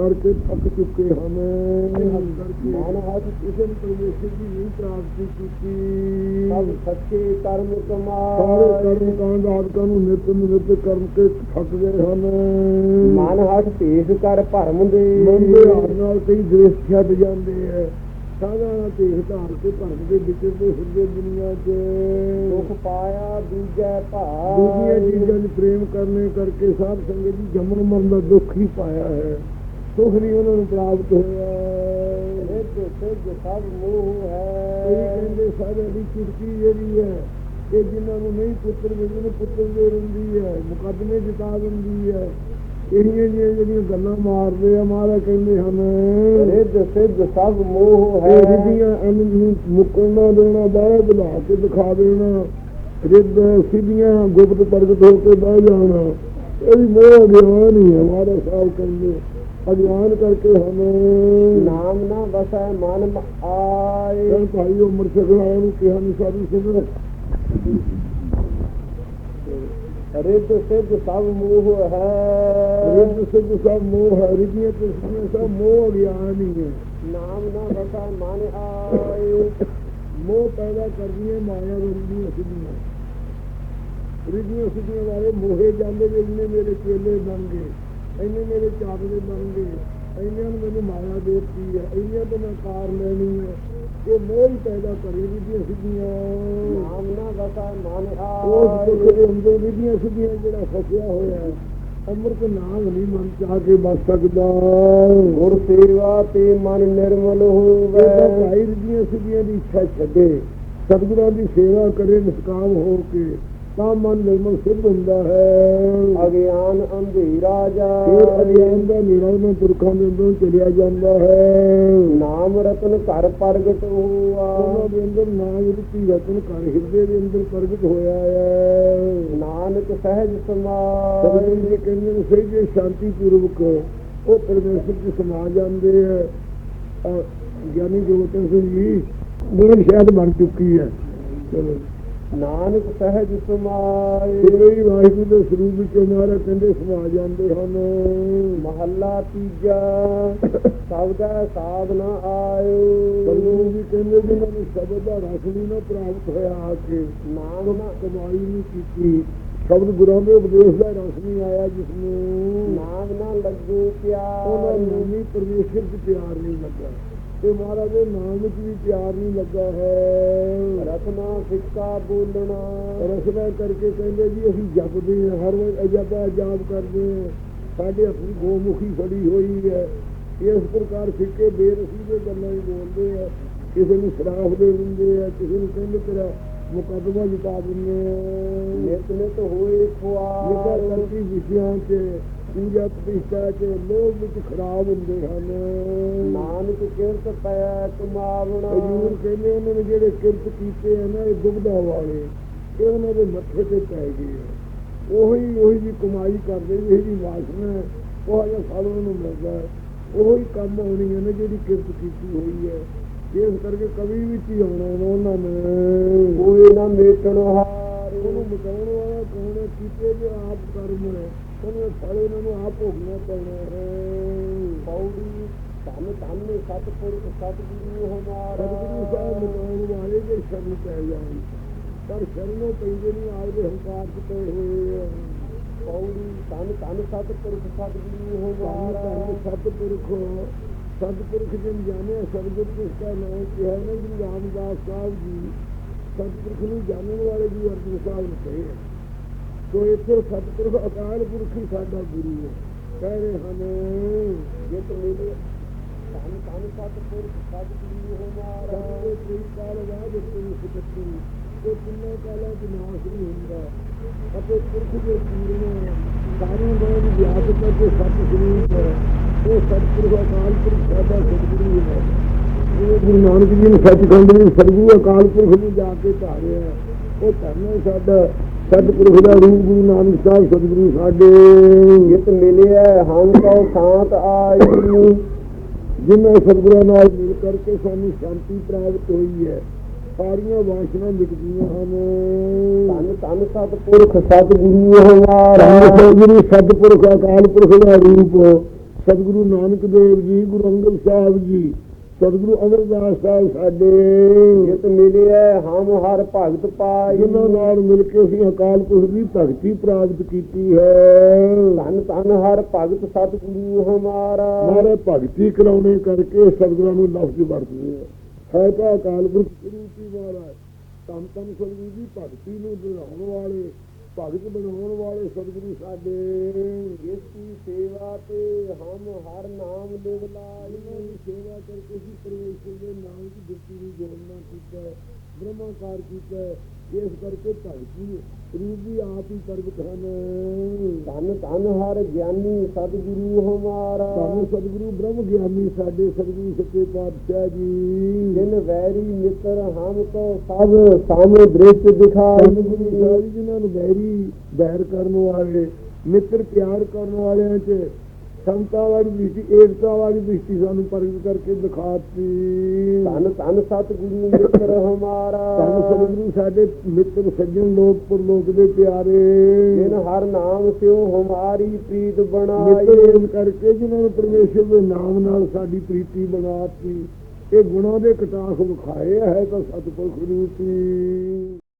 ਕਰਕੇ ਥੱਕ ਚੁੱਕੇ ਮਨ ਹਟ ਕਿਸੇ ਨੇ ਪਰਮੇਸ਼ਰ ਦੀ ਨਹੀਂ ਪ੍ਰਾਪਤੀ ਕੀਤੀ। ਸਭ ਥੱਕੇ ਕਰਮ ਸਾਰੇ ਕਮਾਏ ਕਰਮ ਕਾਂਡ ਆਦਿਕਾਂ ਨੂੰ ਨਿਤ ਨਿਤ ਕਰਨ ਕੇ ਥੱਕ ਗਏ ਹਨ। ਮਨ ਹਟ ਭੇਸ ਕਰ ਭਰਮ ਦੇ। ਮਨ ਦੇ ਨਾਲ ਕਈ ਦੇਸ਼ ਛੱਡ ਜਾਂਦੇ ਐ। ਸਾਧਾ ਦੇਖ ਧਾਰ ਕੇ ਭਰਮ ਦੇ ਵਿਚਰਦੇ ਫਿਰਦੇ ਦੁਨੀਆ 'ਚ। ਸੁਖ ਪਾਇਆ ਦੂਜੈ ਭਾਈ ਦੂਜੀਆਂ ਚੀਜ਼ਾਂ 'ਚ ਪ੍ਰੇਮ ਕਰਨੇ ਕਰਕੇ ਸਾਧ ਸੰਗਤ ਜੀ ਜੰਮਣ ਮਰਨ ਦਾ ਦੁੱਖ ਹੀ ਪਾਇਆ ਹੈ। ਸੁਖ ਨਹੀਂ ਉਹਨਾਂ ਨੂੰ ਪ੍ਰਾਪਤ ਹੋਇਆ। ਰਿੱਧ ਸਿੱਧ ਸਭ ਮੋਹ ਹੈ। ਕਹਿੰਦੇ ਸਾਰੇ ਦੀ ਚੁਟਕੀ ਜਿਹੜੀ ਹੈ ਕਿ ਜਿਨ੍ਹਾਂ ਨੂੰ ਨਹੀਂ ਪੁੱਤਰ ਮਿਲਦੇ ਨੇ ਪੁੱਤਰ ਦੇ ਰਹਿੰਦੀ ਹੈ ਮੁਕੱਦਮੇ ਜਿਤਾ ਦਿੰਦੀ ਹੈ। ਇਹੀਆਂ ਜਿਹੀਆਂ ਜਿਹੜੀਆਂ ਗੱਲਾਂ ਮਾਰਦੇ ਆ ਮਹਾਰਾ ਕਹਿੰਦੇ ਹਨ ਰਿੱਧ ਸਿੱਧ ਸਭ ਮੋਹ ਇਹ ਹੈ ਰਿੱਧੀਆਂ ਅਨ ਨੂੰ ਮੁਕਰਨਾ ਦੇਣਾ ਬਾਹਰ ਬੁਲਾ ਕੇ ਦਿਖਾ ਦੇਣਾ ਰਿੱਧ ਸਿੱਧੀਆਂ ਗੁਪਤ ਪ੍ਰਗਟ ਹੋ ਕੇ ਬਹਿ ਜਾਣਾ। ਇਹ ਵੀ ਮੋਹ ਅਗਿਆਨ ਹੀ ਹੈ ਮਹਾਰਾ ਸਾਹਿਬ ਕਹਿੰਦੇ। ਅਗਿਆਨ ਕਰਕੇ ਹਮੇ। ਨਾਮ ਨਾ ਵਸੈ ਮਨ ਆਏ। ਇਹ ਭਾਈ ਉਮਰ ਸਕਣਾ ਨੂੰ ਕਿਹਾ ਨਹੀਂ ਸਾਧੂ ਸਿੰਘ ਰਿੱਧ ਸਿੱਧ ਸਭ ਮੋਹ ਹੈ। ਰਿੱਧ ਸਿੱਧ ਸਭ ਮੋਹ ਹੈ ਰਿੱਧੀਆਂ ਤੇ ਸਿੱਧੀਆਂ ਸਭ ਮੋਹ ਅਗਿਆਨ ਹੀ ਹੈ ਨਾਮ ਨਾ ਵਸੈ ਮਨ ਆਏ। ਮੋਹ ਪੈਦਾ ਕਰਦੀਆਂ ਮਾਇਆ ਰੰਦੀਆਂ ਸਿੱਧੀਆਂ। ਰਿੱਧੀਆਂ ਸਿੱਧੀਆਂ ਵਾਲੇ ਮੋਹੇ ਜਾਂਦੇ ਵੀ ਇੰਨੇ ਮੇਰੇ ਚੇਲੇ ਬਣ ਗਏ। ਇੰਨੇ ਮੇਰੇ ਚਾਬਲੇ ਬਣ ਗਏ। ਇੰਨਿਆਂ ਨੂੰ ਮੈਨੂੰ ਮਾਇਆ ਦੇਤੀ ਹੈ ਇੰਨਿਆਂ ਤੋਂ ਮੈਂ ਕਾਰ ਲੈਣੀ ਹੈ ਇਹ ਮੋਹ ਹੀ ਪੈਦਾ ਕਰੀ ਰਿੱਧੀਆਂ ਸਿੱਧੀਆਂ। ਨਾਮ ਨਾ ਵਸੈ ਮਨ ਉਸ ਦੁੱਖ ਆਏ ਦੇ ਅੰਦਰ ਵਿਧੀਆਂ ਸਿੱਧੀਆਂ ਜਿਹੜਾ ਫਸਿਆ ਹੋਇਆ। ਹੈ ਅੰਮ੍ਰਿਤ ਨਾਮ ਨਹੀਂ ਮਨ ਚਾਹ ਕੇ ਬਚ ਸਕਦਾ। ਗੁਰ ਸੇਵਾ ਤੇ ਮਨ ਨਿਰਮਲ ਹੋਵੇ। ਭਾਈ ਰਿਧੀਆਂ ਸਿੱਧੀਆਂ ਦੀ ਇੱਛਾ ਛੱਡੇ। ਸਤਿਗੁਰਾਂ ਦੀ ਸੇਵਾ ਕਰੇ ਨਿਸਕਾਮ ਹੋ ਕੇ। ਤਾਂ ਮਨ ਨਿਰਮਲ ਸਿੱਧ ਹੁੰਦਾ ਹੈ। ਅਗਿਆਨ ਅੰਧੇਰਾ ਫਿਰ ਜਾਏ ਅਗਿਆਨ ਦਾ ਨਿਰਾ ਉਹਨਾਂ ਪੁਰਖਾਂ ਦੇ ਅੰਦਰ ਚਲਿਆ ਜਾਂਦਾ ਹੈ। ਨਾਮ ਰਤਨ ਘਰ ਪ੍ਰਗਟ ਹੋਆ। ਉਹਨਾਂ ਦੇ ਅੰਦਰ ਨਾਮ ਰੂਪੀ ਰਤਨ ਘਰ ਹਿਰਦੇ ਦੇ ਅੰਦਰ ਪ੍ਰਗਟ ਹੋਇਆ ਹੈ। ਨਾਨਕ ਸਹਿਜ ਸਤਿਗੁਰੂ ਸਮਾਏ ਜੀ ਕਹਿੰਦੇ ਨੇ ਸਹੀ ਜੇ ਸ਼ਾਂਤੀ ਪੂਰਵਕ ਉਹ ਪਰਮੇਸ਼ਰ ਚ ਸਮਾ ਜਾਂਦੇ ਹੈ ਗਿਆਨੀ ਜੋਤਨ ਸਿੰਘ ਜੀ ਮੇਰੀ ਸ਼ਾਇਦ ਬਣ ਚੁੱਕੀ ਹੈ। ਚਲੋ। ਨਾਨਕ ਸਹਿਜ ਸਮਾਏ। ਹੀ ਵਾਹਿਗੁਰੂ ਦੇ ਸਰੂਪ ਵਿੱਚ ਮਾਰਾ ਕਹਿੰਦੇ ਸਮਾ ਜਾਂਦੇ ਹਨ। ਮਹੱਲਾ ਤੀਜਾ। ਸਭ ਦਾ ਸਾਧਨਾ ਆਇਓ। ਸਤਿਗੁਰੂ ਜੀ ਕਹਿੰਦੇ ਜਿਨ੍ਹਾਂ ਨੂੰ ਸ਼ਬਦ ਦਾ ਰਸ ਨਾ ਪ੍ਰਾਪਤ ਹੋਇਆ ਆ ਕੇ ਨਾਮ ਨਾ ਕਮਾਈ ਨਹੀਂ ਕੀਤੀ। ਸ਼ਬਦ ਗੁਰਾਂ ਦੇ ਉਪਦੇਸ਼ ਦਾ ਰਸ ਨਹੀਂ ਆਇਆ ਜਿਸ ਨੂੰ ਨਾਮ ਨਾ ਲੱਗੂ ਉਹਨਾਂ ਪਿਆਰ ਨੂੰ ਵੀ ਪਰਮੇਸ਼ਰ ਚ ਪਿਆਰ ਨਹੀਂ ਲੱਗਾ। ਤੇ ਮਹਾਰਾਜ ਦੇ ਨਾਮ ਵਿੱਚ ਵੀ ਪਿਆਰ ਨਹੀਂ ਲੱਗਾ ਹੈ ਰਤਨਾ ਸਿੱਕਾ ਬੋਲਣਾ ਰਸਨਾ ਕਰਕੇ ਕਹਿੰਦੇ ਜੀ ਅਸੀਂ ਜਪਦੇ ਹਾਂ ਹਰ ਵੇਲੇ ਅਜਪਾ ਜਾਪ ਕਰਦੇ ਹਾਂ ਸਾਡੇ ਹੱਥੀ ਗੋਮੁਖੀ ਫੜੀ ਹੋਈ ਹੈ ਇਸ ਪ੍ਰਕਾਰ ਫਿੱਕੇ ਬੇਰਸੀ ਦੇ ਗੱਲਾਂ ਹੀ ਬੋਲਦੇ ਆ ਕਿਸੇ ਨੂੰ ਸ਼ਰਾਫ ਦੇ ਦਿੰਦੇ ਆ ਕਿਸੇ ਨੂੰ ਕਹਿੰਦੇ ਤੇਰਾ ਮੁਕੱਦਮਾ ਜਿਤਾ ਦਿੰਦੇ ਆ ਨਿਤ ਨਿਤ ਹੋਏ ਨਿਕਾ ਖੁਆਰ ਕਰਕੇ ਵਿਸ਼ਿਆਂ 'ਚ ਪੂਜਾ ਪ੍ਰਤਿਸ਼ਠਾ ਚ ਲੋਭ ਵਿੱਚ ਖਰਾਬ ਹੁੰਦੇ ਹਨ। ਨਾਨਕ ਕਿਰਤ ਪੈ ਕਮਾਵਣਾ ਹਜੂਰ ਕਹਿੰਦੇ ਉਹਨਾਂ ਨੇ ਜਿਹੜੇ ਕਿਰਤ ਕੀਤੇ ਆ ਨਾ ਇਹ ਦੁਬਦਾ ਵਾਲੇ ਇਹ ਉਹਨਾਂ ਦੇ ਮੱਥੇ ਤੇ ਪੈ ਗਏ ਉਹੀ ਉਹੀ ਜੀ ਕਮਾਈ ਕਰਦੇ ਇਹ ਜੀ ਵਾਸਨਾ ਉਹ ਜਿਹਾ ਫਲ ਉਹਨਾਂ ਨੂੰ ਮਿਲਦਾ। ਉਹੀ ਕੰਮ ਆਉਣੀ ਹੈ ਨਾ ਜਿਹੜੀ ਕਿਰਤ ਕੀਤੀ ਹੋਈ ਹੈ। ਇਸ ਕਰਕੇ ਕਵੀ ਵਿੱਚ ਹੀ ਆਉਣਾ ਉਹਨਾਂ ਨੇ। ਕੋਈ ਨਾ ਮੇਟਣ ਹਾਰ। ਉਹਨੂੰ ਮਟਾਉਣ ਵਾਲਾ ਕੌਣ ਕੀਤੇ ਜੇ ਆਪ ਕਰਮ ਹੈ ਉਹਨੂੰ ਫਲ ਇਹਨਾਂ ਨੂੰ ਆਪ ਭੋਗਣਾ ਪੈਣਾ ਹੈ। ਪੌੜੀ ਧੰਨ ਧੰਨ ਸਤਿਪੁਰਖ ਸਤਿਗੁਰੂ ਹਮਾਰਾ। ਸਤਿਗੁਰੂ ਸਾਹਿਬ ਮਟਾਉਣ ਵਾਲੇ ਦੇ ਸ਼ਰਨ ਪੈ ਜਾਣ। ਪਰ ਸ਼ਰਨੋਂ ਪੈਂਦੇ ਨਹੀਂ ਆਪਦੇ ਹੰਕਾਰ ਚ ਪਏ ਹੋਏ ਪੌੜੀ ਧੰਨ ਧੰਨ ਸਤਿਗੁਰੂ ਧੰਨ ਹਮਾਰਾ। ਧੰਨ ਸਤਿਪੁਰਖ ਸਤਿਪੁਰਖ ਜਨ ਜਾਣਿਆ ਸਤਿਗੁਰ ਜਿਸ ਦਾ ਨਾਮ ਕਿਹਾ ਨਾ ਗੁਰੂ ਰਾਮਦਾਸ ਸਾਹਿਬ ਜੀ ਸਤਿਪੁਰਖ ਨੂੰ ਜਾਣਨ ਵਾਲੇ ਜੀ ਅਰਜਨ ਸਾਹਿਬ ਨੇ ਕਹੇ। ਤੋ ਇੱਥੇ ਸਤਿਪੁਰਖ ਅਕਾਲ ਪੁਰਖ ਹੀ ਸਾਡਾ ਗੁਰੂ ਹੈ। ਕਹਿ ਰਹੇ ਹਨ ਜਿਤ ਮਿਲੇ ਧੰਨ ਧੰਨ ਸਤਿਪੁਰਖ ਸਤਿਗੁਰੂ ਹਮਾਰਾ ਸਤਿਗੁਰ। ਕਈ ਕਾਲ ਬਾਅਦ ਉੱਤੇ ਸਿਕਤੀ ਤੇ ਕਿੰਨੇ ਕਾਲਾਂ ਚ ਨਾਸ਼ ਨਹੀਂ ਹੁੰਦਾ। ਅਤੇ ਪੁਰਖ ਦੇ ਪੂਰਨ ਸਾਰਿਆਂ ਦਾ ਵਿਆਪ ਕਰਕੇ ਸਤ ਸਰੂਪ ਹੈ। ਉਹ ਸਤਿਗੁਰੂ ਅਕਾਲ ਪੁਰਖ ਸਾਡਾ ਸਤਿਗੁਰੂ ਹੈ। ਇਹ ਗੁਰੂ ਨਾਨਕ ਜੀ ਨੇ ਸੱਚਖੰਡ ਵਿੱਚ ਸਤਿਗੁਰੂ ਅਕਾਲ ਪੁਰਖ ਨੂੰ ਜਾ ਕੇ ਧਾਰਿਆ। ਉਹ ਧਰਨਾ ਸਾਡਾ। ਸਤਿਪੁਰਖ ਦਾ ਰੂਪ ਗੁਰੂ ਨਾਨਕ ਸਾਹਿਬ ਸਤਿਗੁਰੂ ਸਾਡੇ ਜਿਤ ਮਿਲਿਆ ਹਮ ਕਉ ਸ਼ਾਂਤ ਆਈ ਜਿਨ੍ਹਾਂ ਸਤਿਗੁਰਾਂ ਨਾਲ ਮਿਲ ਕਰਕੇ ਸਾਨੂੰ ਸ਼ਾਂਤੀ ਪ੍ਰਾਪਤ ਹੋਈ ਹੈ ਸਾਰੀਆਂ ਵਾਸ਼ਨਾ ਮਿਟ ਗਈਆਂ ਹਨ। ਧੰਨ ਧੰਨ ਸਤਿਪੁਰਖ ਸਤਿਗੁਰੂ ਹਮਾਰਾ। ਸਤਿਗੁਰੂ ਸਤਿਪੁਰਖ ਅਕਾਲ ਪੁਰਖ ਦਾ ਰੂਪ। ਸਤਿਗੁਰੂ ਨਾਨਕ ਦੇਵ ਜੀ ਗੁਰੂ ਅੰਗਦ ਸਾਹਿਬ ਜੀ ਸਤਿਗੁਰੂ ਅਮਰਦਾਸ ਸਾਹਿਬ ਸਾਡੇ। ਜਿਤ ਮਿਲਿਆ ਹਮ ਹਰ ਭਗਤ ਪਾਈ। ਜਿਨ੍ਹਾਂ ਨਾਲ ਮਿਲ ਕੇ ਅਸੀਂ ਅਕਾਲ ਪੁਰਖ ਦੀ ਭਗਤੀ ਪ੍ਰਾਪਤ ਕੀਤੀ ਹੈ। ਧੰਨ ਧੰਨ ਹਰ ਭਗਤ ਸਤਿਗੁਰੂ ਹਮਾਰਾ। ਮਾਰੇ ਭਗਤੀ ਕਰਾਉਣੇ ਕਰਕੇ ਸਤਿਗੁਰਾਂ ਨੂੰ ਲਫ਼ਜ਼ ਵਰਤਦੇ ਆ ਹੈ ਤਾਂ ਅਕਾਲ ਪੁਰਖ ਰੂਪੀ ਮਹਾਰਾਜ ਤਨ ਤਨ ਸਤਿਗੁਰੂ ਦੀ ਭਗਤੀ ਨੂੰ ਬਣਾਉਣ ਵਾਲੇ ਭਗਤ ਬਣਾਉਣ ਵਾਲੇ ਸਤਿਗੁਰੂ ਸਾਡੇ। ਇਸ ਦੀ ਸੇਵਾ ਤੇ ਹਮ ਹਰ ਨਾਮ ਲਿਵ ਲਾਈ ਇਹਨਾਂ ਦੀ ਸੇਵਾ ਕਰਕੇ ਅਸੀਂ ਪਰਮੇਸ਼ਰ ਦੇ ਨਾਮ ਦੀ ਬਿਰਤੀ ਨੂੰ ਜੋੜਨਾ ਕੀਤਾ ਹੈ ਬ੍ਰਹਮਾਕਾਰ ਕੀਤਾ। ਹੈ ਇਸ ਕਰਕੇ ਭਗਤੀ ਰੂਪ ਵੀ ਆਪ ਹੀ ਹਨ। ਧੰਨ ਧੰਨ ਹਰ ਗਿਆਨੀ ਸਤਿਗੁਰੂ ਹਮਾਰਾ ਸਾਨੂੰ ਸਤਿਗੁਰੂ ਬ੍ਰਹਮ ਗਿਆਨੀ ਸਾਡੇ ਸਤਿਗੁਰੂ ਸੱਚੇ ਪਾਤਸ਼ਾਹ ਜੀ। ਜਿਨ ਵੈਰੀ ਮਿੱਤਰ ਹਮ ਕੋ ਸਭ ਸਾਹਮਣੇ ਦ੍ਰਿਸ਼ ਦਿਖਾਈ। ਜਿਨ੍ਹਾਂ ਨੂੰ ਵੈਰੀ ਬੈਰ ਕਰਨ ਵਾਲੇ ਮਿੱਤਰ ਪਿਆਰ ਕਰਨ ਵਾਲਿਆਂ 'ਚ ਸੰਤਾ ਵਾਲੀ ਦ੍ਰਿਸ਼ਟੀ ਏਕਤਾ ਵਾਲੀ ਦ੍ਰਿਸ਼ਟੀ ਸਾਨੂੰ ਪ੍ਰਗਟ ਕਰਕੇ ਦਿਖਾਤੀ। ਧੰਨ ਧੰਨ ਸਤਿਗੁਰੂ ਮਿੱਤਰ ਹਮਾਰਾ ਸਾਨੂੰ ਸਤਿਗੁਰੂ ਸਾਡੇ ਮਿੱਤਰ ਸੱਜਣ ਲੋਕ ਪਰਲੋਕ ਦੇ ਪਿਆਰੇ। ਜਿਨ ਹਰ ਨਾਮ ਸਿਓ ਹਮਾਰੀ ਪ੍ਰੀਤ ਬਣਾਈ। ਮਿੱਤਰ ਕਰਕੇ ਜਿਨ੍ਹਾਂ ਨੂੰ ਪਰਮੇਸ਼ਰ ਦੇ ਨਾਮ ਨਾਲ ਸਾਡੀ ਪ੍ਰੀਤੀ ਬਣਾਤੀ। ਇਹ ਗੁਣਾਂ ਦੇ ਕਟਾਖ ਵਿਖਾਏ ਹੈ ਤਾਂ ਸਤਿਪੁਰਖ ਰੂਪੀ